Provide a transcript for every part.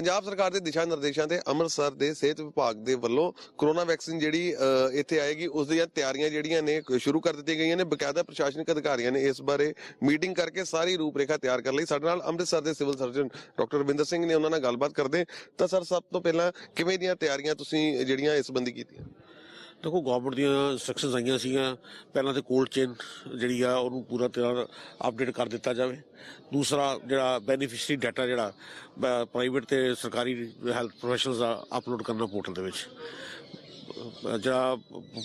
ਪੰਜਾਬ ਸਰਕਾਰ ਦੇ ਦਿਸ਼ਾ ਨਿਰਦੇਸ਼ਾਂ ਤੇ ਅੰਮ੍ਰਿਤਸਰ ਦੇ ਸਿਹਤ ਵਿਭਾਗ ਦੇ ਵੱਲੋਂ ਕਰੋਨਾ ਵੈਕਸੀਨ ਜਿਹੜੀ ਇੱਥੇ ਆਏਗੀ, ਉਸ ਦੀਆਂ ਤਿਆਰੀਆਂ ਜਿਹੜੀਆਂ ਨੇ ਸ਼ੁਰੂ ਕਰ ਦਿੱਤੀਆਂ ਗਈਆਂ ਨੇ। ਬਕਾਇਦਾ ਪ੍ਰਸ਼ਾਸਨਿਕ ਅਧਿਕਾਰੀਆਂ ਨੇ ਇਸ ਬਾਰੇ ਮੀਟਿੰਗ ਕਰਕੇ ਸਾਰੀ ਰੂਪਰੇਖਾ ਤਿਆਰ ਕਰ ਲਈ। ਸਾਡੇ ਨਾਲ ਅੰਮ੍ਰਿਤਸਰ ਦੇ civil surgeon doctor Ravinder Singh ਨੇ ਉਹਨਾਂ ਨਾਲ ਗੱਲਬਾਤ ਕਰਦੇ। ਤਾਂ ਸਰ, ਸਭ ਤੋਂ ਪਹਿਲਾਂ ਕਿਵੇਂ ਦੀਆਂ ਤਿਆਰੀਆਂ ਤੁਸੀਂ, ਜਿਹੜੀਆਂ ਇਸ ਬੰਦੀ ਕੀਤੀਆਂ? ਦੇਖੋ ਗਵਰਨਮੈਂਟ ਦੀਆਂ ਇੰਸਟਰਕਸ਼ਨਸ ਆਈਆਂ ਸੀਗੀਆਂ। ਪਹਿਲਾਂ ਤੇ ਕੋਲਡ ਚੇਨ ਜਿਹੜੀ ਆ, ਉਹਨੂੰ ਪੂਰਾ ਤਰ੍ਹਾਂ ਅਪਡੇਟ ਕਰ ਦਿੱਤਾ ਜਾਵੇ। ਦੂਸਰਾ ਜਿਹੜਾ ਬੈਨੀਫੀਸ਼ਰੀ ਡਾਟਾ ਜਿਹੜਾ ਪ੍ਰਾਈਵੇਟ ਤੇ ਸਰਕਾਰੀ ਹੈਲਥ ਪ੍ਰੋਫੈਸ਼ਨਲਸ ਦਾ ਅਪਲੋਡ ਕਰਨਾ ਪੋਰਟਲ ਦੇ ਵਿੱਚ। ਜਿਹੜਾ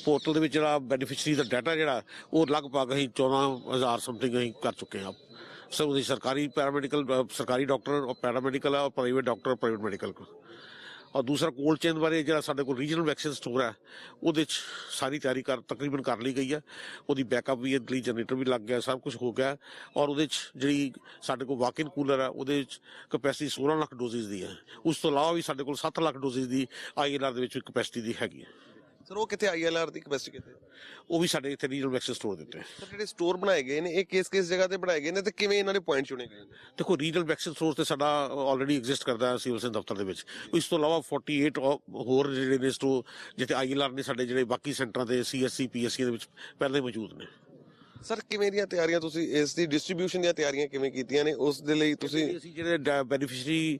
ਪੋਰਟਲ ਦੇ ਵਿੱਚ ਜਿਹੜਾ ਬੈਨੀਫੀਸ਼ਰੀ ਦਾ ਡਾਟਾ ਜਿਹੜਾ, ਉਹ ਲਗਭਗ ਅਸੀਂ 14000 ਸਮਥਿੰਗ ਅਸੀਂ ਕਰ ਚੁੱਕੇ ਹਾਂ। ਸਭ ਉਹਦੀ ਸਰਕਾਰੀ ਪੈਰਾਮੈਡੀਕਲ ਸਰਕਾਰੀ ਡਾਕਟਰ ਪੈਰਾਮੈਡੀਕਲ ਆ ਔਰ ਪ੍ਰਾਈਵੇਟ ਡਾਕਟਰ ਪ੍ਰਾਈਵੇਟ ਮੈਡੀਕਲ ਔਰ ਦੂਸਰਾ ਕੋਲਡ ਚੇਨ ਬਾਰੇ ਜਿਹੜਾ ਸਾਡੇ ਕੋਲ ਰੀਜਨਲ ਵੈਕਸੀਨ ਸਟੋਰ ਹੈ, ਉਹਦੇ 'ਚ ਸਾਰੀ ਤਿਆਰੀ ਕਰ ਤਕਰੀਬਨ ਕਰ ਲਈ ਗਈ ਹੈ। ਉਹਦੀ ਬੈਕਅਪ ਵੀ ਇਹਦੇ ਲਈ ਜਨਰੇਟਰ ਵੀ ਲੱਗ ਗਿਆ, ਸਭ ਕੁਝ ਹੋ ਗਿਆ। ਔਰ ਉਹਦੇ 'ਚ ਜਿਹੜੀ ਸਾਡੇ ਕੋਲ ਵਾਕ ਇਨ ਕੂਲਰ ਹੈ, ਉਹਦੇ 'ਚ ਕਪੈਸਿਟੀ 16 ਲੱਖ ਡੋਜ਼ਿਸ ਦੀ ਹੈ। ਉਸ ਤੋਂ ਇਲਾਵਾ ਵੀ ਸਾਡੇ ਕੋਲ 7 ਲੱਖ ਡੋਜ਼ਿਸ ਦੀ ਆਈਐਲਆਰ ਦੇ ਵਿੱਚ ਕਪੈਸਿਟੀ ਦੀ ਹੈਗੀ ਹੈ। ਸਰ ਉਹ ਕਿੱਥੇ ਆਈਐਲਆਰ ਦੀ ਕੈਪੈਸਿਟੀ ਕਿੱਥੇ ਉਹ ਵੀ ਸਾਡੇ ਇੱਥੇ ਰੀਜਨਲ ਵੈਕਸੀਨ ਸਟੋਰ ਦਿੱਤੇ ਸਰ ਜਿਹੜੇ ਸਟੋਰ ਬਣਾਏ ਗਏ ਨੇ ਇਹ ਕਿਸ ਕਿਸ ਜਗ੍ਹਾ ਤੇ ਬਣਾਏ ਗਏ ਨੇ ਤੇ ਕਿਵੇਂ ਇਹਨਾਂ ਦੇ ਪੁਆਇੰਟ ਚੁਣੇ ਗਏ ਨੇ? ਦੇਖੋ ਰੀਜਨਲ ਵੈਕਸੀਨ ਸਟੋਰ ਤੇ ਸਾਡਾ ਆਲਰੇਡੀ ਐਗਜ਼ਿਸਟ ਕਰਦਾ ਹੈ ਸਿਵਲ ਸਰਜਨ ਦਫ਼ਤਰ ਦੇ ਵਿੱਚ। ਇਸ ਤੋਂ ਇਲਾਵਾ 48 ਔ- ਹੋਰ ਜਿਹੜੇ ਨੇ ਸਟੋਰ ਜਿੱਥੇ ਆਈਐਲਆਰ ਨੇ ਸਾਡੇ ਜਿਹੜੇ ਬਾਕੀ ਸੈਂਟਰਾਂ ਤੇ ਸੀਐਸਸੀ ਪੀਐਸਸੀ ਦੇ ਵਿੱਚ ਪਹਿਲਾਂ ਹੀ ਮੌਜੂਦ ਨੇ। ਸਰ ਕਿਵੇਂ ਦੀਆਂ ਤਿਆਰੀਆਂ ਤੁਸੀਂ? ਇਸ ਦੀ ਡਿਸਟ੍ਰੀਬਿਊਸ਼ਨ ਦੀਆਂ ਤਿਆਰੀਆਂ ਕਿਵੇਂ ਕੀਤੀਆਂ ਨੇ? ਉਸ ਦੇ ਲਈ ਤੁਸੀਂ ਅਸੀਂ ਜਿਹੜੇ ਬੈਨੀਫੀਸ਼ਰੀ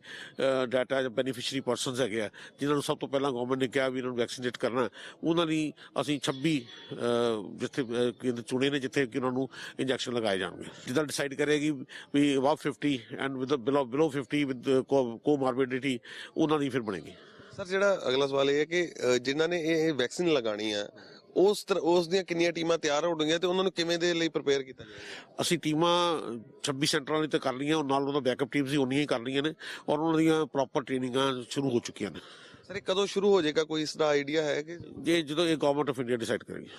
ਡਾਟਾ ਬੈਨੀਫੀਸ਼ਰੀ ਪਰਸਨਸ ਹੈਗੇ ਆ ਜਿਨ੍ਹਾਂ ਨੂੰ ਸਭ ਤੋਂ ਪਹਿਲਾਂ ਗਵਰਨਮੈਂਟ ਨੇ ਕਿਹਾ ਵੀ ਇਹਨਾਂ ਨੂੰ ਵੈਕਸੀਨੇਟ ਕਰਨਾ ਉਹਨਾਂ ਦੀ ਅਸੀਂ 26 ਅਹ, ਜਿੱਥੇ ਕੇਂਦਰ ਚੁਣੇ ਨੇ ਜਿੱਥੇ ਕਿ ਉਹਨਾਂ ਨੂੰ ਇੰਜੈਕਸ਼ਨ ਲਗਾਏ ਜਾਣਗੇ। ਜਿੱਦਾਂ ਡਿਸਾਈਡ ਕਰੇਗੀ ਵੀ above 50 and with below below 50 with comorbidity ਉਹਨਾਂ ਦੀ ਫਿਰ ਬਣੇਗੀ। ਸਰ ਜਿਹੜਾ ਅਗਲਾ ਸਵਾਲ ਇਹ ਹੈ ਕਿ ਜਿਨ੍ਹਾਂ ਨੇ ਇਹ ਵੈਕਸੀਨ ਲਗਾਣੀ ਆ ਉਸ ਉਸ ਦੀਆਂ ਕਿੰਨੀਆਂ ਟੀਮਾਂ ਤਿਆਰ ਹੋਣਗੀਆਂ ਤੇ ਉਹਨਾਂ ਨੂੰ ਕਿਵੇਂ ਦੇ ਲਈ ਪ੍ਰਪੇਅਰ ਕੀਤਾ ਜਾਏਗਾ ਅਸੀਂ ਟੀਮਾਂ 26 ਸੈਂਟਰਾਂ ਲਈ ਤਾਂ ਕਰ ਲਈਆਂ ਔਰ ਨਾਲ ਉਹਨਾਂ ਦਾ ਬੈਕਅਪ ਟੀਮਸ ਵੀ ਉਨੀਆਂ ਹੀ ਕਰ ਲਈਆਂ ਨੇ ਔਰ ਉਹਨਾਂ ਦੀਆਂ ਪ੍ਰੋਪਰ ਟ੍ਰੇਨਿੰਗਾਂ ਸ਼ੁਰੂ ਹੋ ਚੁੱਕੀਆਂ ਨੇ। ਸਰ ਇਹ ਕਦੋਂ ਸ਼ੁਰੂ ਹੋ ਜਾਏਗਾ? ਕੋਈ ਇਸ ਦਾ ਆਈਡੀਆ ਹੈ ਕਿ ਜੇ ਜਦੋਂ ਇਹ ਗਵਰਨਮੈਂਟ ਆਫ ਇੰਡੀਆ ਡਿਸਾਈਡ ਕਰੇਗੀ।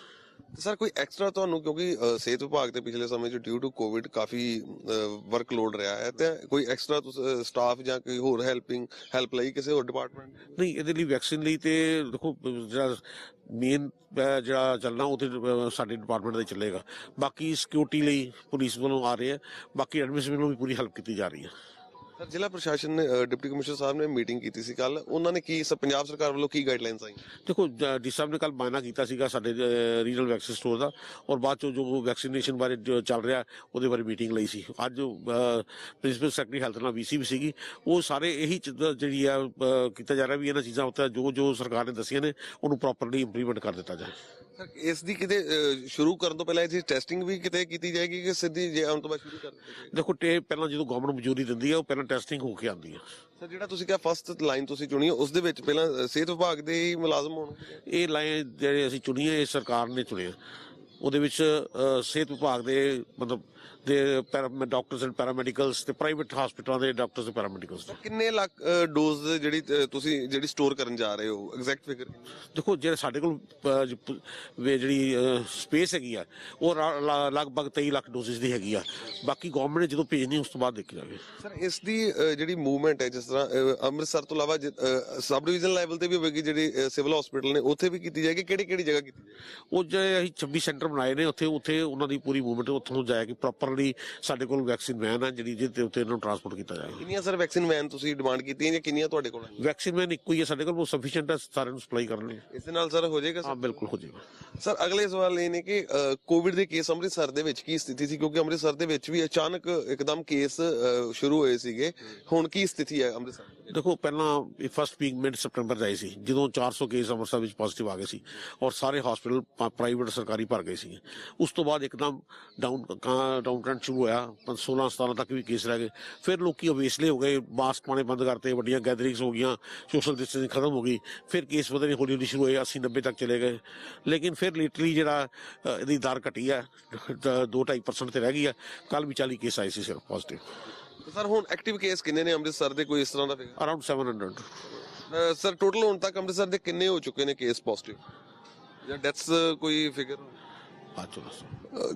ਸਰ, ਕੋਈ ਐਕਸਟਰਾ ਤੁਹਾਨੂੰ, ਕਿਉਂਕਿ ਸਿਹਤ ਵਿਭਾਗ ਦੇ ਪਿਛਲੇ ਸਮੇਂ 'ਚ ਡਿਊ ਟੂ ਕੋਵਿਡ ਕਾਫੀ ਵਰਕਲੋਡ ਰਿਹਾ ਹੈ, ਤੇ ਕੋਈ ਐਕਸਟਰਾ ਸਟਾਫ ਜਾਂ ਕੋਈ ਹੋਰ ਹੈਲਪਿੰਗ ਹੈਲਪ ਲਈ ਕਿਸੇ ਹੋਰ ਡਿਪਾਰਟਮੈਂਟ ਨਹੀਂ, ਇਹਦੇ ਲਈ ਵੈਕਸੀਨ ਲਈ ਤੇ ਦੇਖੋ, ਜਿਹੜਾ ਮੇਨ ਜਿਹੜਾ ਚੱਲਣਾ ਉਹ ਤੇ ਸਾਡੇ ਡਿਪਾਰਟਮੈਂਟ ਦਾ ਚੱਲੇਗਾ। ਬਾਕੀ ਸਿਕਿਉਰਿਟੀ ਲਈ ਪੁਲਿਸ ਵੱਲੋਂ ਆ ਰਹੇ ਆ ਬਾਕੀ ਐਡਮਿਨਿਸਟ੍ਰੇਸ਼ਨ ਵੱਲੋਂ ਵੀ ਪੂਰੀ ਹੈਲਪ ਕੀਤੀ ਜਾ ਰਹੀ ਹੈ। ਸਰ ਜ਼ਿਲ੍ਹਾ ਪ੍ਰਸ਼ਾਸਨ ਨੇ ਅ, ਡਿਪਟੀ ਕਮਿਸ਼ਨਰ ਸਾਹਿਬ ਨੇ ਮੀਟਿੰਗ ਕੀਤੀ ਸੀ ਕੱਲ ਉਹਨਾਂ ਨੇ ਕੀ ਸ- ਪੰਜਾਬ ਸਰਕਾਰ ਵੱਲੋਂ ਕੀ ਗਾਈਡਲਾਈਨਸ ਆਈਆਂ? ਦੇਖੋ ਡੀ ਸਾਹਿਬ ਨੇ ਕੱਲ ਬਾਇਨਾ ਕੀਤਾ ਸੀਗਾ ਸਾਡੇ ਰੀਜਨਲ ਵੈਕਸੀਨ ਸਟੋਰ ਦਾ ਔਰ ਬਾਅਦ ਚੋਂ ਜੋ ਵੈਕਸੀਨੇਸ਼ਨ ਬਾਰੇ ਜੋ ਚੱਲ ਰਿਹਾ ਉਹਦੇ ਬਾਰੇ ਮੀਟਿੰਗ ਲਈ ਸੀ। ਅੱਜ ਪ੍ਰਿੰਸੀਪਲ ਸੈਕਟਰੀ ਹੈਲਥ ਨਾਲ ਵੀਸੀ ਵੀ ਸੀਗੀ। ਉਹ ਸਾਰੇ ਇਹੀ ਚੀਜ਼ਾਂ ਜਿਹੜੀ ਆ ਅਹ, ਕੀਤਾ ਜਾ ਰਿਹਾ ਵੀ ਇਹਨਾਂ ਚੀਜ਼ਾਂ ਉੱਤੇ ਜੋ ਜੋ ਸਰਕਾਰ ਨੇ ਦੱਸੀਆਂ ਨੇ ਉਹਨੂੰ ਪ੍ਰੋਪਰਲੀ ਇੰਪਲੀਮੈਂਟ ਕਰ ਦਿੱਤਾ ਜਾਏ। ਇਸ ਦੀ ਕਿਤੇ ਸ਼ੁਰੂ ਕਰਨ ਤੋਂ ਪਹਿਲਾਂ ਇਹਦੀ ਟੈਸਟਿੰਗ ਵੀ ਕਿਤੇ ਕੀਤੀ ਜਾਏਗੀ ਕਿ ਸਿੱਧੀ ਜੇ ਆਉਣ ਤੋਂ ਬਾਅਦ ਸ਼ੁਰੂ ਕਰ ਦਿੱਤੀ ਜਾਏਗੀ? ਦੇਖੋ ਟੇ ਪਹਿਲਾਂ ਜਦੋਂ ਗਵਰਨਮੈਂਟ ਮਨਜ਼ੂਰੀ ਦਿੰਦੀ ਹੈ ਉਹ ਪਹਿਲਾਂ ਟੈਸਟਿੰਗ ਹੋ ਕੇ ਆਉਂਦੀ ਹੈ ਸਰ ਜਿਹੜਾ ਤੁਸੀਂ ਕਿਹਾ ਫਸਟ ਲਾਈਨ ਤੁਸੀਂ ਚੁਣੀ ਹੈ, ਉਸ ਦੇ ਵਿੱਚ ਪਹਿਲਾਂ ਅ, ਸਿਹਤ ਵਿਭਾਗ ਦੇ ਹੀ ਮੁਲਾਜ਼ਮ ਹੋਣਗੇ ਇਹ ਲਾਈਨ ਜਿਹੜੇ ਅਸੀਂ ਚੁਣੀ ਹੈ ਇਹ ਸਰਕਾਰ ਨੇ ਚੁਣਿਆ। ਉਹਦੇ ਵਿੱਚ ਅਹ, ਸਿਹਤ ਵਿਭਾਗ ਦੇ ਮਤਲਬ ਦੇ ਡਾਕਟਰਸ ਐਂਡ ਪੈਰਾਮੈਡੀਕਲਸ ਤੇ ਪ੍ਰਾਈਵੇਟ ਹਸਪੀਟਲਾਂ ਦੇ ਡਾਕਟਰਸ ਤੇ ਪੈਰਾਮੈਡੀਕਲਸ ਕਿੰਨੇ ਲੱਖ ਡੋਜ਼ ਜਿਹੜੀ ਤੁਸੀਂ ਜਿਹੜੀ ਸਟੋਰ ਕਰਨ ਜਾ ਰਹੇ ਹੋ? ਐਗਜ਼ੈਕਟ ਫਿਗਰ ਦੇਖੋ ਜਿਹੜੇ ਸਾਡੇ ਕੋਲ ਜਿਹੜੀ ਸਪੇਸ ਹੈਗੀ ਆ ਉਹ ਲਗਭਗ 23 ਲੱਖ ਡੋਜ਼ਿਸ ਦੀ ਹੈਗੀ ਆ। ਬਾਕੀ ਗਵਰਨਮੈਂਟ ਨੇ ਜਦੋਂ ਭੇਜਣੀ ਉਸ ਤੋਂ ਬਾਅਦ ਦੇਖੀ ਜਾਵੇ। ਸਰ ਇਸ ਦੀ ਜਿਹੜੀ ਮੂਵਮੈਂਟ ਹੈ ਜਿਸ ਤਰ੍ਹਾਂ ਅੰਮ੍ਰਿਤਸਰ ਤੋਂ ਇਲਾਵਾ ਸਬ ਡਿਵੀਜ਼ਨ ਲੈਵਲ ਤੇ ਵੀ ਹੋਵੇਗੀ ਜਿਹੜੀ ਸਿਵਲ ਹਸਪੀਟਲ ਨੇ ਉੱਥੇ ਵੀ ਕੀਤੀ ਜਾਏਗੀ? ਕਿਹੜੀ ਕਿਹੜੀ ਜਗ੍ਹਾ ਕੀਤੀ ਉਹ ਜਿਹੜੇ ਅਸੀਂ 26 ਸੈਂਟਰ ਬਣਾਏ ਨੇ ਉੱਥੇ ਉੱਥੇ ਉਹਨਾਂ ਦੀ ਪੂਰੀ ਮੂਵਮੈਂਟ ਉੱਥੋਂ ਜਾਏਗੀ ਪ੍ਰੋਪਰਲੀ ਸਾਡੇ ਕੋਲ ਵੈਕਸੀਨ ਵੈਨ ਹੈ ਜਿਹੜੀ ਜਿਹਦੇ ਉੱਤੇ ਇਹਨਾਂ ਨੂੰ ਟਰਾਂਸਪੋਰਟ ਕੀਤਾ ਜਾਏਗਾ। ਕਿੰਨੀਆਂ ਸਰ ਵੈਕਸੀਨ ਵੈਨ ਤੁਸੀਂ ਡਿਮਾਂਡ ਕੀਤੀਆਂ ਜਾਂ ਕਿੰਨੀਆਂ ਤੁਹਾਡੇ ਕੋਲ ਹੈ ਵੈਕਸੀਨ ਵੈਨ ਇੱਕੋ ਹੀ ਹੈ ਸਾਡੇ ਕੋਲ ਉਹ ਸਫੀਸ਼ੀਐਂਟ ਹੈ ਸਾਰਿਆਂ ਨੂੰ ਸਪਲਾਈ ਕਰਨ ਲਈ ਇਸ ਦੇ ਨਾਲ ਸਰ ਹੋ ਜਾਏਗਾ ਹਾਂ ਬਿਲਕੁਲ ਹੋ ਜਾਏਗਾ। ਸਰ ਅਗਲੇ ਸਵਾਲ ਇਹ ਨੇ ਕਿ ਕੋਵਿਡ ਦੇ ਕੇਸ ਅੰਮ੍ਰਿਤਸਰ ਦੇ ਵਿੱਚ ਕੀ ਸਥਿਤੀ ਸੀ? ਕਿਉਂਕਿ ਅੰਮ੍ਰਿਤਸਰ ਦੇ ਵਿੱਚ ਵੀ ਅਚਾਨਕ ਇੱਕਦਮ ਕੇਸ ਸ਼ੁਰੂ ਹੋਏ ਸੀਗੇ। ਹੁਣ ਕੀ ਸਥਿਤੀ ਹੈ ਅੰਮ੍ਰਿਤਸਰ? ਦੇਖੋ, ਪਹਿਲਾਂ ਇਹ ਫਸਟ ਵੀਕ ਮਿਡ ਸਪਟੈਂਬਰ ਜਾਈ ਸੀ, ਜਦੋਂ 400 ਕੇਸ ਅੰਮ੍ਰਿਤਸਰ ਵਿੱਚ ਪੋਜ਼ਿਟਿਵ ਆ ਗਏ ਸੀ ਔਰ ਸਾਰੇ ਹਸਪੀਟਲ ਪ੍ਰਾਈਵੇਟ ਸਰਕਾਰੀ ਭਰ ਗਏ ਸੀ ਉਸ ਤੋਂ ਬਾਅਦ ਇੱਕਦਮ ਡਾਊਨ ਡਾਊਨ ਟ੍ਰੈਂਡ ਸ਼ੁਰੂ ਹੋਇਆ 16 17 ਤੱਕ ਵੀ ਕੇਸ ਰਹਿ ਗਏ। ਫਿਰ ਲੋਕੀ ਅਵੇਸਲੇ ਹੋ ਗਏ ਮਾਸਕ ਪਾਣੇ ਬੰਦ ਕਰਤੇ, ਵੱਡੀਆਂ ਗੈਦਰਿੰਗਸ ਹੋ ਗਈਆਂ ਸੋਸ਼ਲ ਡਿਸਟੈਂਸਿੰਗ ਖਤਮ ਹੋ ਗਈ। ਫਿਰ ਕੇਸ ਵਧਣੇ ਹੌਲੀ ਹੌਲੀ ਸ਼ੁਰੂ ਹੋਏ 80 90 ਤੱਕ ਚਲੇ ਗਏ। ਲੇਕਿਨ ਫਿਰ ਲਿਟਰਲੀ ਜਿਹੜਾ ਇਹਦੀ ਦਰ ਘਟੀ ਹੈ 2.5% ਤੇ ਰਹਿ ਗਈ ਆ। ਕੱਲ ਵੀ 40 ਕੇਸ ਆਏ ਸੀ ਸਿਰਫ ਪੋਜ਼ਿਟਿਵ ਸਰ ਹੁਣ ਐਕਟਿਵ ਕੇਸ ਕਿੰਨੇ ਨੇ ਅੰਮ੍ਰਿਤਸਰ ਦੇ? ਕੋਈ ਇਸ ਤਰ੍ਹਾਂ ਦਾ ਫਿਗਰ ਅਰਾਊਂਡ 700 ਸਰ ਟੋਟਲ ਹੁਣ ਤੱਕ ਅੰਮ੍ਰਿਤਸਰ ਦੇ ਕਿੰਨੇ ਹੋ ਚੁੱਕੇ ਨੇ ਕੇਸ ਪੋਜ਼ਿਟਿਵ ਜਾਂ ਡੈਥਸ ਕੋਈ ਫਿਗਰ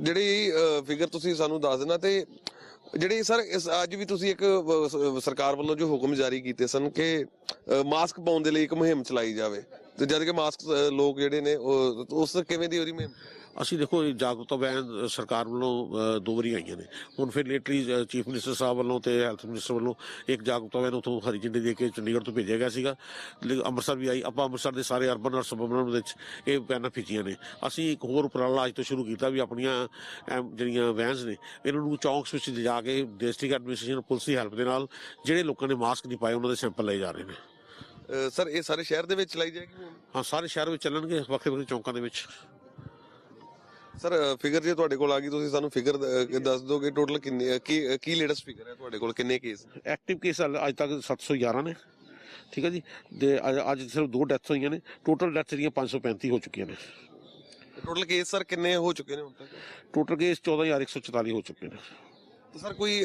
ਜਿਹੜੀ ਫਿਗਰ ਤੁਸੀਂ ਸਾਨੂੰ ਦੱਸ ਦੇਣਾ ਤੇ ਜਿਹੜੀ ਸਰ ਅੱਜ ਵੀ ਤੁਸੀਂ ਇੱਕ ਸਰਕਾਰ ਵੱਲੋਂ ਜੋ ਹੁਕਮ ਜਾਰੀ ਕੀਤੇ ਸਨ ਕਿ ਮਾਸਕ ਪਾਉਣ ਦੇ ਲਈ ਇੱਕ ਮੁਹਿੰਮ ਚਲਾਈ ਜਾਵੇ ਤੇ ਜਦ ਕਿ ਮਾਸਕ ਲੋਕ ਜਿਹੜੇ ਨੇ ਉਹ ਉਸ ਕਿਵੇਂ ਦੀ ਉਹਦੀ ਮਿਹਨਤ? ਅਸੀਂ ਦੇਖੋ ਇਹ ਜਾਗਰੂਕਤਾ ਵੈਨ ਸਰਕਾਰ ਵੱਲੋਂ ਅ, ਦੋ ਵਾਰੀ ਆਈਆਂ ਨੇ। ਹੁਣ ਫਿਰ ਲੇਟਲੀ ਚੀਫ ਮਿਨਿਸਟਰ ਸਾਹਿਬ ਵੱਲੋਂ ਤੇ ਹੈਲਥ ਮਿਨਿਸਟਰ ਵੱਲੋਂ ਇੱਕ ਜਾਗਰੂਕਤਾ ਵੈਨ ਉਥੋਂ ਹਰੀ ਝੰਡੀ ਦੇ ਕੇ ਚੰਡੀਗੜ੍ਹ ਤੋਂ ਭੇਜਿਆ ਗਿਆ ਸੀਗਾ। ਲੇਕਿਨ ਅੰਮ੍ਰਿਤਸਰ ਵੀ ਆਈ। ਆਪਾਂ ਅੰਮ੍ਰਿਤਸਰ ਦੇ ਸਾਰੇ ਅਰਬਨ ਔਰ ਸਬਰਬਨ ਵਿੱਚ ਇਹ ਵੈਨਾਂ ਭੇਜੀਆਂ ਨੇ। ਅਸੀਂ ਇੱਕ ਹੋਰ ਉਪਰਾਲਾ ਅੱਜ ਤੋਂ ਸ਼ੁਰੂ ਕੀਤਾ ਵੀ ਆਪਣੀਆਂ ਐਮ, ਜਿਹੜੀਆਂ ਵੈਨਸ ਨੇ ਇਹਨਾਂ ਨੂੰ ਚੌਂਕਸ ਵਿੱਚ ਲਿਜਾ ਕੇ ਡਿਸਟ੍ਰਿਕਟ ਐਡਮਿਨਿਸਟ੍ਰੇਸ਼ਨ ਪੁਲਿਸ ਦੀ ਹੈਲਪ ਦੇ ਨਾਲ ਜਿਹੜੇ ਲੋਕਾਂ ਨੇ ਮਾਸਕ ਨਹੀਂ ਪਾਏ ਉਹਨਾਂ ਦੇ ਸੈਂਪਲ ਲਏ ਜਾ ਰਹੇ ਨੇ। ਸਰ ਇਹ ਸਾਰੇ ਸ਼ਹਿਰ ਦੇ ਵਿੱਚ ਚਲਾਈ ਜਾਏਗੀ? ਹਾਂ ਸਾਰੇ ਸ਼ਹਿਰ ਵਿੱਚ ਚੱਲਣਗੇ ਵੱਖਰੇ ਵੱਖਰੇ ਚੌਂਕਾਂ ਦੇ ਵਿੱਚ। ਸਰ ਫਿਗਰ ਜੇ ਤੁਹਾਡੇ ਕੋਲ ਆ ਗਈ ਤੁਸੀਂ ਸਾਨੂੰ ਫਿਗਰ ਦੱਸ ਦਿਓਗੇ ਟੋਟਲ ਕਿੰਨੇ ਕੀ ਕੀ ਲੇਟੈਸਟ ਫਿਗਰ ਹੈ ਤੁਹਾਡੇ ਕੋਲ? ਕਿੰਨੇ ਕੇਸ ਐਕਟਿਵ ਕੇਸ ਅੱਜ ਤੱਕ 711 ਨੇ। ਠੀਕ ਹੈ ਜੀ? ਤੇ ਅੱਜ- ਸਿਰਫ ਦੋ ਡੈਥ ਹੋਈਆਂ ਨੇ। ਟੋਟਲ ਡੈਥ ਜਿਹੜੀਆਂ 535 ਹੋ ਚੁੱਕੀਆਂ ਨੇ। ਟੋਟਲ ਕੇਸ ਸਰ ਕਿੰਨੇ ਹੋ ਚੁੱਕੇ ਨੇ ਹੁਣ ਤੱਕ? ਟੋਟਲ ਕੇਸ 14144 ਹੋ ਚੁੱਕੇ ਨੇ। ਸਰ ਕੋਈ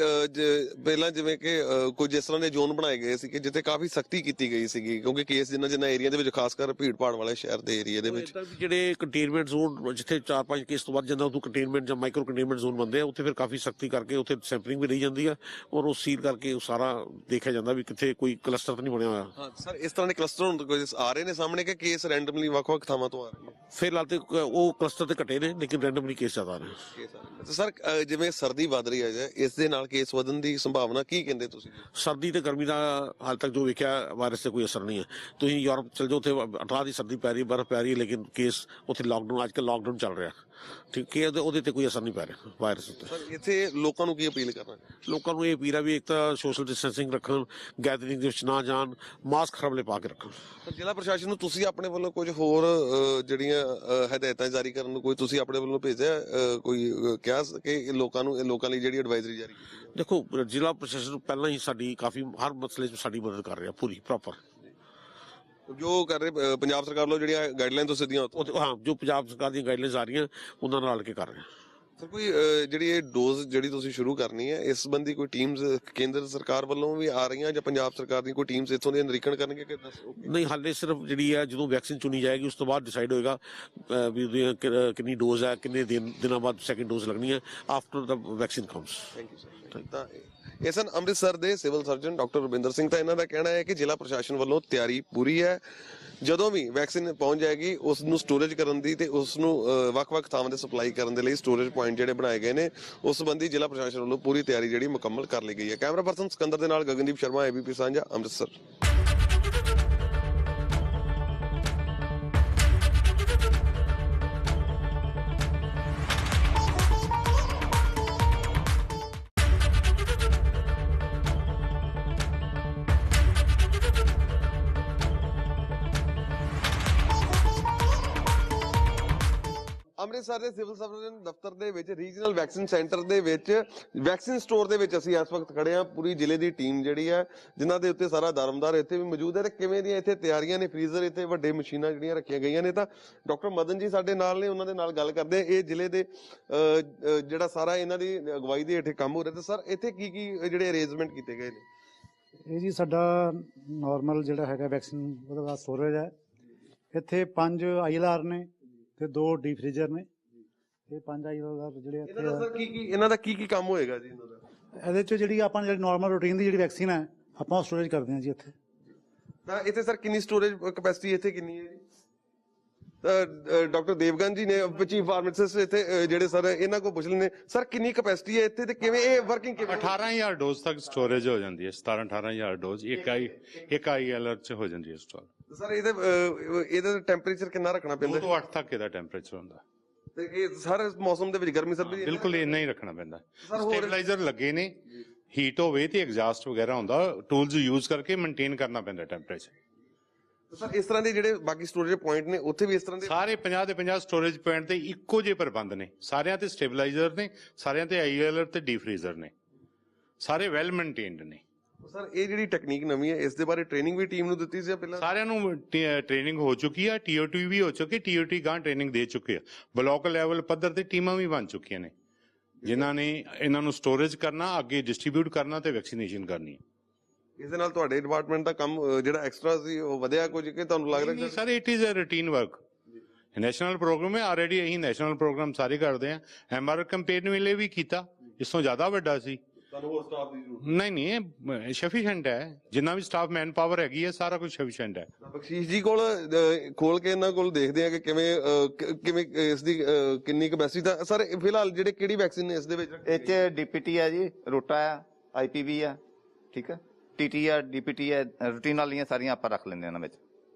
ਪਹਿਲਾਂ ਜਿਵੇਂ ਕਿ ਕੋਈ ਜਿਸ ਤਰ੍ਹਾਂ ਦੇ ਜ਼ੋਨ ਬਣਾਏ ਗਏ ਸੀ ਕਿ ਜਿੱਥੇ ਕਾਫੀ ਸਖਤੀ ਕੀਤੀ ਗਈ ਸੀਗੀ ਕਿਉਂਕਿ ਕੇਸ ਜਿੰਨਾ ਜਿੰਨਾ ਏਰੀਆ ਦੇ ਵਿੱਚ ਖਾਸ ਕਰ ਭੀੜ ਭਾੜ ਵਾਲੇ ਸ਼ਹਿਰ ਦੇ ਏਰੀਆ ਦੇ ਵਿੱਚ। ਜਿਹੜੇ ਕੰਟੇਨਮੈਂਟ ਜ਼ੋਨ ਜਿੱਥੇ 4-5 ਕੇਸ ਤੋਂ ਵੱਧ ਜਾਂਦਾ ਉਦੋਂ ਕੰਟੇਨਮੈਂਟ ਜਾਂ ਮਾਈਕਰੋ ਕੰਟੇਨਮੈਂਟ ਜ਼ੋਨ ਬੰਦੇ ਆ ਉੱਥੇ ਫਿਰ ਕਾਫੀ ਸਖਤੀ ਕਰਕੇ ਉੱਥੇ ਸੈਂਪਲਿੰਗ ਵੀ ਰਹੀ ਜਾਂਦੀ ਆ ਔਰ ਉਹ ਸੀਲ ਕਰਕੇ ਉਹ ਸਾਰਾ ਦੇਖਿਆ ਜਾਂਦਾ ਵੀ ਕਿੱਥੇ ਕੋਈ ਕਲਸਟਰ ਤਾਂ ਨਹੀਂ ਬਣਿਆ ਹੋਇਆ। ਹਾਂ ਸਰ ਇਸ ਤਰ੍ਹਾਂ ਦੇ ਕਲਸਟਰ ਹੁਣ ਕੋਈ ਆ ਰਹੇ ਨੇ ਸਾਹਮਣੇ ਕਿ ਕੇਸ ਰੈਂਡਮਲੀ ਵੱਖ-ਵੱਖ ਥਾਵਾਂ ਤੋਂ ਆ ਰਹੇ ਨੇ ਫਿਲਹਾਲ ਤੇ ਉਹ ਕਲਸਟਰ ਤੇ ਘਟੇ ਨੇ ਲੇਕਿਨ ਰੈਂਡਮਲੀ ਕੇਸ ਜ਼ਿਆਦਾ ਆ ਰਹੇ ਨੇ। ਸਰ ਜਿਵੇਂ ਸਰਦੀ ਵੱਧ ਰਹੀ ਹੈ ਜੀ, ਇਸ ਦੇ ਨਾਲ ਕੇਸ ਵਧਣ ਦੀ ਸੰਭਾਵਨਾ ਕੀ ਕਹਿੰਦੇ ਤੁਸੀਂ? ਸਰਦੀ ਤੇ ਗਰਮੀ ਦਾ ਹਾਲ ਤੱਕ ਜੋ ਵੇਖਿਆ ਵਾਇਰਸ ਤੇ ਕੋਈ ਅਸਰ ਨਹੀਂ ਹੈ। ਤੁਸੀਂ ਯੂਰਪ ਚਲ ਜਾਓ ਉੱਥੇ 18 ਦੀ ਸਰਦੀ ਪੈ ਰਹੀ ਬਰਫ਼ ਪੈ ਰਹੀ ਹੈ ਲੇਕਿਨ ਕੇਸ ਉੱਥੇ ਲਾਕਡਾਊਨ ਅੱਜ ਕੱਲ੍ਹ ਲਾਕਡਾਊਨ ਚੱਲ ਰਿਹਾ। ਠੀਕ ਹੈ ਉਹਦੇ- ਉਹਦੇ ਤੇ ਕੋਈ ਅਸਰ ਨਹੀਂ ਪੈ ਰਿਹਾ ਵਾਇਰਸ ਉੱਤੇ। ਇੱਥੇ ਲੋਕਾਂ ਨੂੰ ਕੀ ਅਪੀਲ ਕਰਨਾ ਲੋਕਾਂ ਨੂੰ ਇਹ ਅਪੀਲ ਹੈ ਵੀ ਇੱਕ ਤਾਂ ਸੋਸ਼ਲ ਡਿਸਟੈਂਸਿੰਗ ਰੱਖਣ ਗੈਦਰਿੰਗ ਦੇ ਵਿੱਚ ਨਾ ਜਾਣ ਮਾਸਕ ਖਰਬਲੇ ਪਾ ਕੇ ਰੱਖਣ। ਜ਼ਿਲ੍ਹਾ ਪ੍ਰਸ਼ਾਸਨ ਨੂੰ ਤੁਸੀਂ ਆਪਣੇ ਵੱਲੋਂ ਕੁਝ ਹੋਰ ਜਿਹੜੀਆਂ ਹਦਾਇਤਾਂ ਜਾਰੀ ਕਰਨ ਨੂੰ ਕੋਈ ਤੁਸੀਂ ਆਪਣੇ ਵੱਲੋਂ ਭੇਜਿਆ ਕੋਈ ਕਿਹਾ ਕਿ ਲੋਕਾਂ ਨੂੰ ਲੋਕਾਂ ਲਈ ਜਿਹੜੀ ਐਡਵਾਈਜ਼ਰੀ ਜਾਰੀ ਕੀਤੀ? ਦੇਖੋ ਜ਼ਿਲ੍ਹਾ ਪ੍ਰਸ਼ਾਸਨ ਪਹਿਲਾਂ ਹੀ ਸਾਡੀ ਕਾਫੀ ਹਰ ਮਸਲੇ 'ਚ ਸਾਡੀ ਮਦਦ ਕਰ ਰਿਹਾ ਪੂਰੀ ਪ੍ਰੋਪਰ ਜੋ। ਕਰ ਰਹੇ ਅ, ਪੰਜਾਬ ਸਰਕਾਰ ਵੱਲੋਂ ਜਿਹੜੀਆਂ ਗਾਈਡਲਾਈਨ ਤੋਂ ਸਿੱਧੀਆਂ ਉਹ ਹਾਂ ਜੋ ਪੰਜਾਬ ਸਰਕਾਰ ਦੀਆਂ ਗਾਈਡਲਾਈਨਸ ਆ ਰਹੀਆਂ ਉਹਨਾਂ ਨਾਲ ਰਲ ਕੇ ਕਰ ਰਹੇ ਹਾਂ। ਸਰ ਕੋਈ ਜਿਹੜੀ ਇਹ ਡੋਜ਼ ਜਿਹੜੀ ਤੁਸੀਂ ਸ਼ੁਰੂ ਕਰਨੀ ਹੈ ਇਸ ਸੰਬੰਧੀ ਕੋਈ ਟੀਮਸ ਕੇਂਦਰ ਸਰਕਾਰ ਵੱਲੋਂ ਵੀ ਆ ਰਹੀਆਂ ਜਾਂ ਪੰਜਾਬ ਸਰਕਾਰ ਦੀ ਕੋਈ ਟੀਮਸ ਇੱਥੋਂ ਦੇ ਨਿਰੀਖਣ ਕਰਨਗੇ ਕਿ ਨਹੀਂ ਹਾਲੇ ਸਿਰਫ ਜਿਹੜੀ ਹੈ ਜਦੋਂ ਵੈਕਸੀਨ ਚੁਣੀ ਜਾਏਗੀ ਉਸ ਤੋਂ ਬਾਅਦ ਡਿਸਾਈਡ ਹੋਏਗਾ ਵੀ ਉਹਦੀਆਂ ਕਿ- ਕਿੰਨੀ ਡੋਜ਼ ਹੈ ਕਿੰਨੇ ਦਿਨ ਦਿਨਾਂ ਬਾਅਦ ਸੈਕਿੰਡ ਡੋਜ਼ ਲੱਗਣੀ ਹੈ after the vaccine comes thank you sir ਤਾਂ ਇਹ ਸਨ ਅੰਮ੍ਰਿਤਸਰ ਦੇ civil surgeon doctor Ravinder Singh. ਤਾਂ ਇਹਨਾਂ ਦਾ ਕਹਿਣਾ ਹੈ ਕਿ ਜ਼ਿਲ੍ਹਾ ਪ੍ਰਸ਼ਾਸਨ ਵੱਲੋਂ ਤਿਆਰੀ ਪੂਰੀ ਹੈ। ਜਦੋਂ ਵੀ ਵੈਕਸੀਨ ਪਹੁੰਚ ਜਾਏਗੀ, ਉਸ ਨੂੰ ਸਟੋਰੇਜ ਕਰਨ ਦੀ ਤੇ ਉਸ ਨੂੰ ਵੱਖ-ਵੱਖ ਥਾਵਾਂ ਤੇ ਸਪਲਾਈ ਕਰਨ ਦੇ ਲਈ ਸਟੋਰੇਜ ਪੁਆਇੰਟ ਜਿਹੜੇ ਬਣਾਏ ਗਏ ਨੇ, ਉਸ ਸੰਬੰਧੀ ਜ਼ਿਲ੍ਹਾ ਪ੍ਰਸ਼ਾਸਨ ਵੱਲੋਂ ਪੂਰੀ ਤਿਆਰੀ ਜਿਹੜੀ ਮੁਕੰਮਲ ਕਰ ਲਈ ਗਈ ਹੈ। ਕੈਮਰਾ ਪਰਸਨ ਸਿਕੰਦਰ ਦੇ ਨਾਲ ਗਗਨਦੀਪ ਸ਼ਰਮਾ ਏਬੀਪੀ ਸਾਂਝਾ, ਅੰਮ੍ਰਿਤਸਰ। ਅੰਮ੍ਰਿਤਸਰ ਦੇ ਸਿਵਲ ਸਰਜਨ ਦਫ਼ਤਰ ਦੇ ਵਿੱਚ ਰੀਜਨਲ ਵੈਕਸੀਨ ਸੈਂਟਰ ਦੇ ਵਿੱਚ ਵੈਕਸੀਨ ਸਟੋਰ ਦੇ ਵਿੱਚ ਅਸੀਂ ਇਸ ਵਕਤ ਖੜੇ ਹਾਂ। ਪੂਰੀ ਜ਼ਿਲ੍ਹੇ ਦੀ ਟੀਮ ਜਿਹੜੀ ਹੈ, ਜਿਨ੍ਹਾਂ ਦੇ ਉੱਤੇ ਸਾਰਾ ਦਰਮਦਾਰ ਇੱਥੇ ਵੀ ਮੌਜੂਦ ਹੈ ਤੇ ਕਿਵੇਂ ਦੀਆਂ ਇੱਥੇ ਤਿਆਰੀਆਂ ਨੇ? ਫ੍ਰੀਜ਼ਰ ਇੱਥੇ ਵੱਡੇ ਮਸ਼ੀਨਾਂ ਜਿਹੜੀਆਂ ਰੱਖੀਆਂ ਗਈਆਂ ਨੇ ਤਾਂ ਡਾਕਟਰ ਮਦਨ ਜੀ ਸਾਡੇ ਨਾਲ ਨੇ, ਉਹਨਾਂ ਦੇ ਨਾਲ ਗੱਲ ਕਰਦੇ ਇਹ ਜ਼ਿਲ੍ਹੇ ਦੇ ਜਿਹੜਾ ਸਾਰਾ ਇਹਨਾਂ ਦੀ ਅਗਵਾਈ ਦੇ ਹੇਠ ਕੰਮ ਹੋ ਰਿਹਾ ਤੇ ਸਰ ਇੱਥੇ ਕੀ ਕੀ ਜਿਹੜੇ ਅਰੇਂਜਮੈਂਟ ਕੀਤੇ ਗਏ ਨੇ? ਇਹ ਜੀ ਸਾਡਾ ਨਾਰਮਲ ਜਿਹੜਾ ਹੈਗਾ ਵੈਕਸੀਨ ਉਹਦਾ ਸਟੋਰੇਜ ਹੈ। ਇੱਥੇ ਪੰਜ ਆਈਐਲਆਰ ਨੇ ਤੇ ਦੋ ਡੀ ਫ੍ਰੀਜ਼ਰ ਨੇ। ਇਹ ਪੰਜ ਆਈਐਲਆਰ ਜਿਹੜੇ ਇਹਨਾਂ ਇੱਥੇ ਦਾ ਸਰ ਕੀ ਕੀ ਇਹਨਾਂ ਦਾ ਕੀ ਕੀ ਕੰਮ ਹੋਏਗਾ ਜੀ ਇਹਨਾਂ ਦਾ? ਇਹਦੇ ਚ ਜਿਹੜੀ ਆਪਾਂ ਜਿਹੜੀ ਨਾਰਮਲ ਰੂਟੀਨ ਦੀ ਜਿਹੜੀ ਵੈਕਸੀਨ ਹੈ ਆਪਾਂ ਸਟੋਰੇਜ ਕਰਦੇ ਹਾਂ ਜੀ ਇੱਥੇ। ਤਾਂ ਇੱਥੇ ਸਰ ਕਿੰਨੀ ਸਟੋਰੇਜ ਕਪੈਸਿਟੀ ਇੱਥੇ ਕਿੰਨੀ ਹੈ ਜੀ? ਤਾਂ ਡਾਕਟਰ ਦੇਵਗਨ ਜੀ ਨੇ ਚੀਫ ਫਾਰਮਾਸਿਸਟ ਇੱਥੇ ਜਿਹੜੇ ਸਰ ਇਹਨਾਂ ਕੋਲ ਪੁੱਛ ਲੈਣੇ ਸਰ ਕਿੰਨੀ ਕਪੈਸਿਟੀ ਹੈ ਇੱਥੇ ਤੇ ਕਿਵੇਂ ਇਹ ਵਰਕਿੰਗ ਕਿਵੇਂ 18000 ਡੋਜ਼ ਤੱਕ ਸਟੋਰੇਜ ਹੋ ਜਾਂਦੀ ਹੈ 17 18000 ਡੋਜ਼ ਇੱਕ ਆਈ ਇੱਕ ਆਈਐਲਆਰ ਚ ਹੋ ਜਾਂਦੀ ਹੈ ਸਟੋਰ ਸਰ ਇਹਦੇ ਇਹਦਾ ਟੈਂਪਰੇਚਰ ਕਿੰਨਾ ਰੱਖਣਾ ਪੈਂਦਾ? ਤੋਂ 8 ਤੱਕ ਇਹਦਾ ਟੈਂਪਰੇਚਰ ਹੁੰਦਾ। ਤੇ ਇਹ ਸਾਰੇ ਮੌਸਮ ਦੇ ਵਿੱਚ ਗਰਮੀ ਸਰਦੀ ਬਿਲਕੁਲ ਇੰਨਾ ਹੀ ਰੱਖਣਾ ਪੈਂਦਾ। ਸਟੇਬਲਾਈਜ਼ਰ ਲੱਗੇ ਨੇ ਹੀਟ ਹੋਵੇ ਤੇ ਐਗਜ਼ਾਸਟ ਵਗੈਰਾ ਹੁੰਦਾ ਟੂਲਸ ਯੂਜ਼ ਕਰਕੇ ਮੇਨਟੇਨ ਕਰਨਾ ਪੈਂਦਾ ਟੈਂਪਰੇਚਰ ਸਰ ਇਸ ਤਰ੍ਹਾਂ ਦੇ ਜਿਹੜੇ ਬਾਕੀ ਸਟੋਰੇਜ ਪੁਆਇੰਟ ਨੇ ਉੱਥੇ ਵੀ ਇਸ ਤਰ੍ਹਾਂ ਦੇ ਸਾਰੇ 50 ਦੇ 50 ਸਟੋਰੇਜ ਪੁਆਇੰਟ ਤੇ ਇੱਕੋ ਜਿਹੇ ਪ੍ਰਬੰਧ ਨੇ। ਸਾਰਿਆਂ ਤੇ ਸਟੇਬਲਾਈਜ਼ਰ ਨੇ ਸਾਰਿਆਂ ਤੇ ਆਈਐਲਆਰ ਤੇ ਡੀਫਰੀਜ਼ਰ ਨੇ। ਸਾਰੇ ਵੈਲ ਮੇਨਟੇਨਡ ਨੇ। ਸਰ ਇਹ ਜਿਹੜੀ ਟੈਕਨੀਕ ਨਵੀਂ ਹੈ ਇਸ ਦੇ ਬਾਰੇ ਟ੍ਰੇਨਿੰਗ ਵੀ ਟੀਮ ਨੂੰ ਦਿੱਤੀ ਸੀ ਜਾਂ ਪਹਿਲਾਂ? ਸਾਰਿਆਂ ਨੂੰ ਟ੍ਰੇਨਿੰਗ ਹੋ ਚੁੱਕੀ ਆ ਟੀਓਟੀ ਵੀ ਹੋ ਚੁੱਕੀ ਟੀਓਟੀ ਗਾਂ ਟ੍ਰੇਨਿੰਗ ਦੇ ਚੁੱਕੇ ਆ। ਬਲਾਕ ਲੈਵਲ ਪੱਧਰ ਤੇ ਟੀਮਾਂ ਵੀ ਬਣ ਚੁੱਕੀਆਂ ਨੇ। ਜਿਨ੍ਹਾਂ ਨੇ ਇਹਨਾਂ ਨੂੰ ਸਟੋਰੇਜ ਕਰਨਾ ਅੱਗੇ ਡਿਸਟ੍ਰੀਬਿਊਟ ਕਰਨਾ ਤੇ ਵੈਕਸੀਨੇਸ਼ਨ ਕਰਨੀ ਹੈ ਇਸ ਦੇ ਨਾਲ ਤੁਹਾਡੇ ਡਿਪਾਰਟਮੈਂਟ ਦਾ ਕੰਮ ਜਿਹੜਾ ਐਕਸਟਰਾ ਸੀ ਉਹ ਵਧਿਆ ਕੁਝ ਕਿ ਤੁਹਾਨੂੰ ਲੱਗਦਾ ਕਿ sir it is a routine work national programme ਹੈ ਆਲਰੇਡੀ ਅਸੀਂ ਨੈਸ਼ਨਲ ਪ੍ਰੋਗਰਾਮ ਸਾਰੇ ਕਰਦੇ ਆ ਐਮਆਰ ਕੈਂਪੇਨ ਵੇਲੇ ਵੀ ਕੀਤਾ ਇਸ ਤੋਂ ਜ਼ਿਆਦਾ ਵੱਡਾ ਸੀ। ਤੁਹਾਨੂੰ ਹੋਰ ਸਟਾਫ ਦੀ ਜ਼ਰੂਰਤ ਨਹੀਂ ਨਹੀਂ ਸਫੀਸ਼ੀਐਂਟ ਹੈ। ਜਿੰਨਾ ਵੀ ਸਟਾਫ ਮੈਨ ਪਾਵਰ ਹੈਗੀ ਹੈ ਸਾਰਾ ਕੁਝ ਸਫੀਸ਼ੀਐਂਟ ਹੈ। ਬਖਸ਼ੀਸ਼ ਜੀ ਕੋਲ ਖੋਲ ਕੇ ਇਹਨਾਂ ਕੋਲ ਦੇਖਦੇ ਆ ਕਿ ਕਿਵੇਂ ਕਿਵੇਂ ਇਸ ਦੀ ਕਿੰਨੀ ਕਪੈਸਿਟੀ ਦਾ ਸਰ ਫਿਲਹਾਲ ਜਿਹੜੇ ਕਿਹੜੀ ਵੈਕਸੀਨ ਇਸ ਦੇ ਵਿੱਚ ਇਹ ਚ ਡੀਪੀਟੀ ਆ ਜੀ ਰੋਟਾ ਆ ਆਈਪੀਵੀ ਆ ਠੀਕ ਆ? ਟੀਟੀ ਆ ਡੀਪੀਟੀ ਆ ਰੂਟੀਨ ਵਾਲੀਆਂ ਸਾਰੀਆਂ ਆਪਾਂ ਰੱਖ ਲੈਂਦੇ ਇਹਨਾਂ ਵਿੱਚ।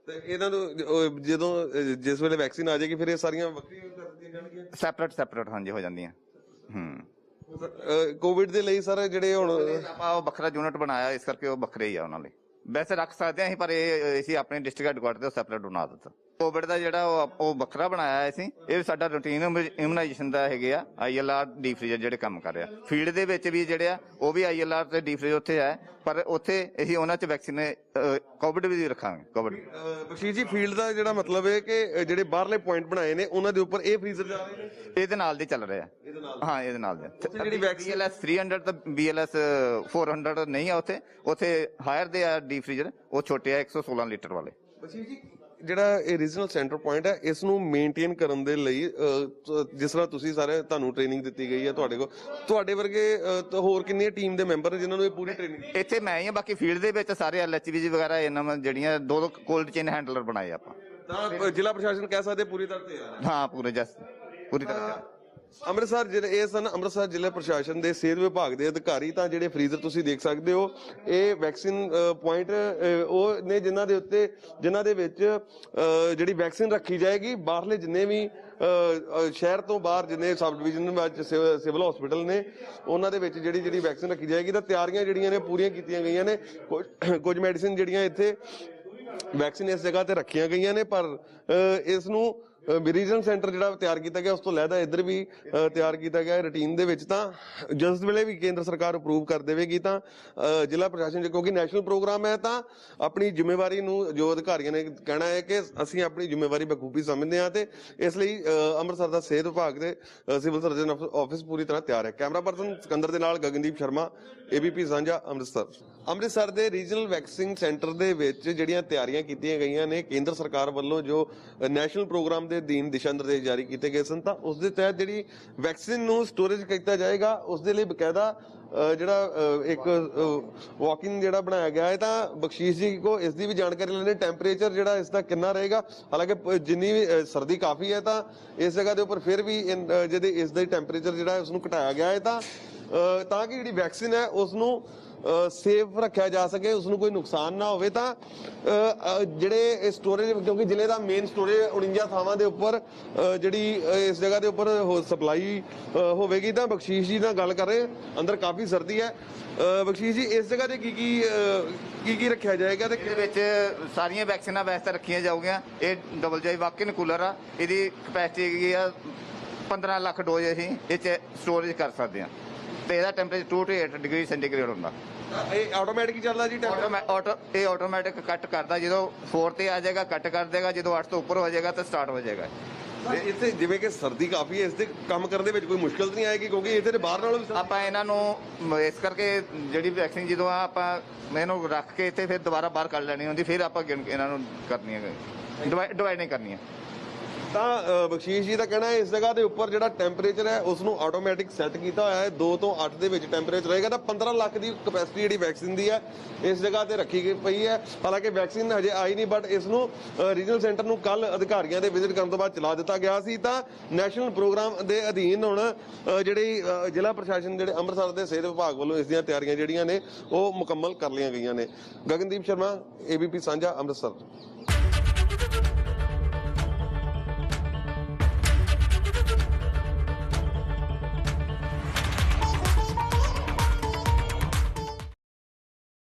ਤੇ ਇਹਨਾਂ ਨੂੰ ਜਦੋਂ ਜਿਸ ਵੇਲੇ ਵੈਕਸੀਨ ਆ ਜਾਏਗੀ ਫਿਰ ਇਹ ਸਾਰੀਆਂ ਵੱਖਰੀਆਂ ਕਰ ਦਿੱਤੀਆਂ ਜਾਣਗੀਆਂ? ਸੈਪਰੇਟ ਸੈਪਰੇਟ ਹਾਂਜੀ ਹੋ ਜਾਂਦੀਆਂ। ਹੂੰ। ਕੋਵਿਡ ਦੇ ਲਈ ਸਰ ਜਿਹੜੇ ਹੁਣ ਆਪਾਂ ਉਹ ਵੱਖਰਾ ਯੂਨਿਟ ਬਣਾਇਆ ਇਸ ਕਰਕੇ ਉਹ ਵੱਖਰੇ ਹੀ ਆ ਉਹਨਾਂ ਲਈ। ਵੈਸੇ ਰੱਖ ਸਕਦੇ ਆ ਅਸੀਂ ਪਰ ਇਹ ਅਸੀਂ ਆਪਣੇ ਡਿਸਟ੍ਰਿਕਟ ਹੈਡਕੁਆਟਰ ਤੇ ਸੈਪਰੇਟ ਬਣਾ ਦਿੱਤਾ। ਕੋਵਿਡ ਦਾ ਜਿਹੜਾ ਉਹ ਉਹ ਵੱਖਰਾ ਬਣਾਇਆ ਹੈ ਅਸੀਂ ਇਹ ਸਾਡਾ ਰੂਟੀਨ ਇਮੂਨਾਈਜੇਸ਼ਨ ਦਾ ਹੈਗੇ ਆ ਆਈਐਲਆਰ ਡੀ ਫ੍ਰੀਜ਼ਰ ਜਿਹੜੇ ਕੰਮ ਕਰ ਰਿਹਾ ਫੀਲਡ ਦੇ ਵਿੱਚ ਵੀ ਜਿਹੜੇ ਆ ਉਹ ਵੀ ਆਈਐਲਆਰ ਤੇ ਡੀ ਫ੍ਰੀਜ਼ਰ ਉੱਥੇ ਹੈ ਪਰ ਉੱਥੇ ਅਸੀਂ ਉਹਨਾਂ ਚ ਵੈਕਸੀਨ ਕੋਵਿਡ ਵੀ ਰੱਖਾਂਗੇ ਕੋਵਿਡ ਬਖਸ਼ੀਸ਼ ਜੀ ਫੀਲਡ ਦਾ ਜਿਹੜਾ ਮਤਲਬ ਹੈ ਕਿ ਜਿਹੜੇ ਬਾਹਰਲੇ ਪੁਆਇੰਟ ਬਣਾਏ ਨੇ ਉਹਨਾਂ ਦੇ ਉੱਪਰ ਇਹ ਫ੍ਰੀਜ਼ਰ ਜਾ ਰਹੇ ਨੇ? ਇਹਦੇ ਨਾਲ ਦੀ ਚੱਲ ਰਿਹਾ। ਹਾਂ ਇਹਦੇ ਨਾਲ ਦੇ। ਜਿਹੜੀ BLS 300 ਤੇ BLS 400 ਨਹੀਂ ਆ ਉੱਥੇ। ਉੱਥੇ ਹਾਇਰ ਦੇ ਆ ਡੀ ਫ੍ਰੀਜ਼ਰ ਉਹ ਛੋਟੇ ਆ 116 ਲੀਟਰ ਵਾਲੇ। ਜੀ ਜਿਹੜਾ ਇਹ ਰੀਜਨਲ ਸੈਂਟਰ ਪੁਆਇੰਟ ਹੈ ਇਸ ਨੂੰ ਮੇਨਟੇਨ ਕਰਨ ਦੇ ਲਈ ਤ- ਜਿਸ ਤਰ੍ਹਾਂ ਤੁਸੀਂ ਸਾਰੇ ਤੁਹਾਨੂੰ ਟ੍ਰੇਨਿੰਗ ਦਿੱਤੀ ਗਈ ਹੈ ਤੁਹਾਡੇ ਕੋਲ ਤੁਹਾਡੇ ਵਰਗੇ ਤਾਂ ਹੋਰ ਕਿੰਨੀਆਂ ਟੀਮ ਦੇ ਮੈਂਬਰ ਨੇ ਜਿਨ੍ਹਾਂ ਨੂੰ ਇਹ ਪੂਰੀ ਟ੍ਰੇਨਿੰਗ ਇੱਥੇ ਮੈਂ ਹੀ ਆ ਬਾਕੀ ਫੀਲਡ ਦੇ ਵਿੱਚ ਸਾਰੇ ਐਲਐਚਬੀ ਵਗੈਰਾ ਇਹਨਾਂ ਵਿੱਚ ਜਿਹੜੀਆਂ ਦੋ ਦੋ ਕੋਲਡ ਚੇਨ ਹੈਂਡਲਰ ਬਣਾਏ ਆਪਾਂ। ਤਾਂ ਜ਼ਿਲ੍ਹਾ ਪ੍ਰਸ਼ਾਸਨ ਕਹਿ ਸਕਦੇ ਪੂਰੀ ਤਰ੍ਹਾਂ ਤਿਆਰ ਹੈ ਹਾਂ ਪੂਰੇ ਜਸ ਪੂਰੀ ਤਰ੍ਹਾਂ। ਅੰਮ੍ਰਿਤਸਰ ਜਿਹੜੇ ਇਹ ਸਨ ਅੰਮ੍ਰਿਤਸਰ ਜ਼ਿਲ੍ਹਾ ਪ੍ਰਸ਼ਾਸਨ ਦੇ ਸਿਹਤ ਵਿਭਾਗ ਦੇ ਅਧਿਕਾਰੀ, ਤਾਂ ਜਿਹੜੇ ਫਰੀਜ਼ਰ ਤੁਸੀਂ ਦੇਖ ਸਕਦੇ ਹੋ, ਇਹ ਵੈਕਸੀਨ ਪੁਆਇੰਟ ਉਹ ਨੇ ਜਿਨ੍ਹਾਂ ਦੇ ਉੱਤੇ, ਜਿਨ੍ਹਾਂ ਦੇ ਵਿੱਚ ਜਿਹੜੀ ਵੈਕਸੀਨ ਰੱਖੀ ਜਾਏਗੀ, ਬਾਹਰਲੇ ਜਿੰਨੇ ਵੀ ਸ਼ਹਿਰ ਤੋਂ ਬਾਹਰ ਜਿੰਨੇ ਸਬ ਡਿਵੀਜ਼ਨ ਵਿੱਚ ਸਿਵਲ ਹਸਪੀਟਲ ਨੇ, ਉਹਨਾਂ ਦੇ ਵਿੱਚ ਜਿਹੜੀ ਜਿਹੜੀ ਵੈਕਸੀਨ ਰੱਖੀ ਜਾਏਗੀ, ਤਾਂ ਤਿਆਰੀਆਂ ਜਿਹੜੀਆਂ ਨੇ ਪੂਰੀਆਂ ਕੀਤੀਆਂ ਗਈਆਂ ਨੇ। ਕੁਝ- ਕੁਝ ਮੈਡੀਸਿਨ ਜਿਹੜੀਆਂ ਇੱਥੇ ਵੈਕਸੀਨ ਇਸ ਜਗ੍ਹਾ ਤੇ ਰੱਖੀਆਂ ਗਈਆਂ ਨੇ, ਪਰ ਇਸ ਨੂੰ ਰੀਜਨ ਸੈਂਟਰ ਜਿਹੜਾ ਤਿਆਰ ਕੀਤਾ ਗਿਆ, ਉਸ ਤੋਂ ਲੈਦਾ ਇੱਧਰ ਵੀ ਤਿਆਰ ਕੀਤਾ ਗਿਆ ਰੁਟੀਨ ਦੇ ਵਿੱਚ, ਤਾਂ ਜਿਸ ਵੇਲੇ ਵੀ ਕੇਂਦਰ ਸਰਕਾਰ ਅਪਰੂਵ ਕਰ ਦੇਵੇਗੀ, ਤਾਂ ਜ਼ਿਲ੍ਹਾ ਪ੍ਰਸ਼ਾਸਨ ਜੇ ਕਿਉਂਕਿ ਨੈਸ਼ਨਲ ਪ੍ਰੋਗਰਾਮ ਹੈ, ਤਾਂ ਆਪਣੀ ਜ਼ਿੰਮੇਵਾਰੀ ਨੂੰ ਜੋ ਅਧਿਕਾਰੀਆਂ ਨੇ ਕਹਿਣਾ ਹੈ ਕਿ ਅਸੀਂ ਆਪਣੀ ਜ਼ਿੰਮੇਵਾਰੀ ਬਖੂਬੀ ਸਮਝਦੇ ਹਾਂ ਤੇ ਇਸ ਲਈ ਅੰਮ੍ਰਿਤਸਰ ਦਾ ਸਿਹਤ ਵਿਭਾਗ ਦੇ ਸਿਵਲ ਸਰਜਨ ਆਫਿਸ ਪੂਰੀ ਤਰ੍ਹਾਂ ਤਿਆਰ ਹੈ। ਕੈਮਰਾ ਪਰਸਨ ਸਿਕੰਦਰ ਦੇ ਨਾਲ ਗਗਨਦੀਪ ਸ਼ਰਮਾ ਏਬੀਪੀ ਸਾਂਝਾ, ਅੰਮ੍ਰਿਤਸਰ। ਅੰਮ੍ਰਿਤਸਰ ਦੇ ਰੀਜਨਲ ਵੈਕਸਿੰਗ ਸੈਂਟਰ ਦੇ ਵਿੱਚ ਜਿਹੜੀਆਂ ਤਿਆਰੀਆਂ ਕੀਤੀਆਂ ਗਈਆਂ ਨੇ, ਕੇਂਦਰ ਸਰਕਾਰ ਵੱਲੋਂ ਜੋ ਨੈਸ਼ਨਲ ਪ੍ਰੋਗਰਾਮ ਦੇ ਅਧੀਨ ਦਿਸ਼ਾ ਨਿਰਦੇਸ਼ ਜਾਰੀ ਕੀਤੇ ਗਏ ਸਨ, ਤਾਂ ਉਸ ਦੇ ਤਹਿਤ ਜਿਹੜੀ ਵੈਕਸੀਨ ਨੂੰ ਸਟੋਰੇਜ ਕੀਤਾ ਜਾਏਗਾ, ਉਸ ਦੇ ਲਈ ਬਕਾਇਦਾ ਜਿਹੜਾ ਇੱਕ ਵਾਕਿੰਗ ਜਿਹੜਾ ਬਣਾਇਆ ਗਿਆ ਹੈ, ਤਾਂ ਬਖਸ਼ੀਸ਼ ਜੀ ਕੋ ਇਸ ਦੀ ਵੀ ਜਾਣਕਾਰੀ ਲੈਣੇ ਟੈਂਪਰੇਚਰ ਜਿਹੜਾ ਇਸ ਦਾ ਕਿੰਨਾ ਰਹੇਗਾ, ਹਾਲਾਂਕਿ ਜਿੰਨੀ ਵੀ ਸਰਦੀ ਕਾਫੀ ਹੈ, ਤਾਂ ਇਸ ਜਗ੍ਹਾ ਦੇ ਉੱਪਰ ਫਿਰ ਵੀ ਇਨ- ਜਿਹਦੇ ਇਸ ਦਾ ਟੈਂਪਰੇਚਰ ਜਿਹੜਾ ਹੈ ਉਸ ਨੂੰ ਘਟਾਇਆ ਗਿਆ ਹੈ, ਤਾਂ ਤਾਂ ਕਿ ਜਿਹੜੀ ਵੈਕਸੀਨ ਹੈ ਉਸ ਨੂੰ ਸੇਫ ਰੱਖਿਆ ਜਾ ਸਕੇ ਉਸ ਨੂੰ ਕੋਈ ਨੁਕਸਾਨ ਨਾ ਹੋਵੇ ਤਾਂ ਜਿਹੜੇ ਸਟੋਰੇਜ ਕਿਉਂਕਿ ਜ਼ਿਲ੍ਹੇ ਦਾ ਮੇਨ ਸਟੋਰੇਜ 49 ਥਾਵਾਂ ਦੇ ਉੱਪਰ ਜਿਹੜੀ ਇਸ ਜਗ੍ਹਾ ਦੇ ਉੱਪਰ ਸਪਲਾਈ ਹੋਵੇਗੀ ਤਾਂ ਬਖਸ਼ੀਸ਼ ਜੀ ਨਾਲ ਗੱਲ ਕਰ ਰਹੇ ਅੰਦਰ ਕਾਫੀ ਸਰਦੀ ਹੈ। ਬਖਸ਼ੀਸ਼ ਜੀ, ਇਸ ਜਗ੍ਹਾ ਤੇ ਕੀ ਕੀ ਕੀ ਕੀ ਰੱਖਿਆ ਜਾਏਗਾ ਤੇ ਇਹਦੇ ਵਿੱਚ ਸਾਰੀਆਂ ਵੈਕਸੀਨਾਂ ਵੈਸੇ ਰੱਖੀਆਂ ਜਾਊਗੀਆਂ। ਇਹ ਡਬਲ ਜਾਈ ਵਾਕਿਨ ਕੂਲਰ ਆ। ਇਹਦੀ ਕਪੈਸਿਟੀ ਹੈਗੀ ਆ 15 ਲੱਖ ਡੋਜ਼ ਅਸੀਂ ਇਹ ਚ ਸਟੋਰੇਜ ਕਰ ਸਕਦੇ ਹਾਂ। ਤੇ ਇਹਦਾ ਟੈਂਪਰੇਚਰ 2 ਤੋਂ 8 ਡਿਗਰੀ ਸੈਂਟੀਗ੍ਰੇਡ ਹੁੰਦਾ। ਇਹ ਆਟੋਮੈਟਿਕ ਚੱਲਦਾ ਜੀ ਟੈਂਪਰੇਚਰ? ਆਟੋਮੈ- ਆਟੋ ਇਹ ਆਟੋਮੈਟਿਕ ਕੱਟ ਕਰਦਾ ਜਦੋਂ 4 ਤੇ ਆ ਜਾਏਗਾ ਕੱਟ ਕਰ ਦੇਗਾ ਜਦੋਂ 8 ਤੋਂ ਉੱਪਰ ਹੋ ਜਾਏਗਾ ਤਾਂ ਸਟਾਰਟ ਹੋ ਜਾਏਗਾ। ਇੱਥੇ ਜਿਵੇਂ ਕਿ ਸਰਦੀ ਕਾਫੀ ਹੈ ਇਸ ਤੇ ਕੰਮ ਕਰਨ ਦੇ ਵਿੱਚ ਕੋਈ ਮੁਸ਼ਕਲ ਤਾਂ ਨਹੀਂ ਆਏਗੀ ਕਿਉਂਕਿ ਇੱਥੇ ਤੇ ਬਾਹਰ ਨਾਲੋਂ ਵੀ ਸਰਦੀ- ਆਪਾਂ ਇਹਨਾਂ ਨੂੰ ਮ- ਇਸ ਕਰਕੇ ਜਿਹੜੀ ਵੈਕਸੀਨ ਜਦੋਂ ਆ ਆਪਾਂ ਇਹਨੂੰ ਰੱਖ ਕੇ ਇੱਥੇ ਫਿਰ ਦੁਬਾਰਾ ਬਾਹਰ ਕੱਢ ਲੈਣੀ ਹੁੰਦੀ ਫਿਰ ਆਪਾਂ ਗਿਣ ਕੇ ਇਹਨਾਂ ਨੂੰ ਕਰਨੀ ਹੈ ਡਿਵਾਈਡ ਡਿਵਾਈਡ ਨਹੀਂ ਕਰਨੀ ਹੈ ਤਾਂ ਬਖਸ਼ੀਸ਼ ਜੀ ਦਾ ਕਹਿਣਾ ਹੈ, ਇਸ ਜਗ੍ਹਾ ਦੇ ਉੱਪਰ ਜਿਹੜਾ ਟੈਂਪਰੇਚਰ ਹੈ ਉਸ ਨੂੰ ਆਟੋਮੈਟਿਕ ਸੈੱਟ ਕੀਤਾ ਹੋਇਆ ਹੈ। 2 ਤੋਂ 8 ਦੇ ਵਿੱਚ ਟੈਂਪਰੇਚਰ ਰਹੇਗਾ ਤਾਂ 15 ਲੱਖ ਦੀ ਕਪੈਸਿਟੀ ਜਿਹੜੀ ਵੈਕਸੀਨ ਦੀ ਹੈ, ਇਸ ਜਗ੍ਹਾ ਤੇ ਰੱਖੀ ਗਈ ਪਈ ਹੈ। ਹਾਲਾਂਕਿ ਵੈਕਸੀਨ ਹਜੇ ਆਈ ਨਹੀਂ ਬਟ ਇਸ ਨੂੰ ਰੀਜਨਲ ਸੈਂਟਰ ਨੂੰ ਕੱਲ ਅਧਿਕਾਰੀਆਂ ਦੇ ਵਿਜ਼ਿਟ ਕਰਨ ਤੋਂ ਬਾਅਦ ਚਲਾ ਦਿੱਤਾ ਗਿਆ ਸੀ। ਤਾਂ ਨੈਸ਼ਨਲ ਪ੍ਰੋਗਰਾਮ ਦੇ ਅਧੀਨ ਹੁਣ ਜਿਹੜੀ ਜ਼ਿਲ੍ਹਾ ਪ੍ਰਸ਼ਾਸਨ ਜਿਹੜੇ ਅੰਮ੍ਰਿਤਸਰ ਦੇ ਸਿਹਤ ਵਿਭਾਗ ਵੱਲੋਂ ਇਸ ਦੀਆਂ ਤਿਆਰੀਆਂ ਜਿਹੜੀਆਂ ਨੇ, ਉਹ ਮੁਕੰਮਲ ਕਰ ਲਈਆਂ ਗਈਆਂ ਨੇ। ਗਗਨਦੀਪ ਸ਼ਰਮਾ ਏਬੀਪੀ ਸਾਂਝਾ ਅੰਮ੍ਰਿਤਸਰ।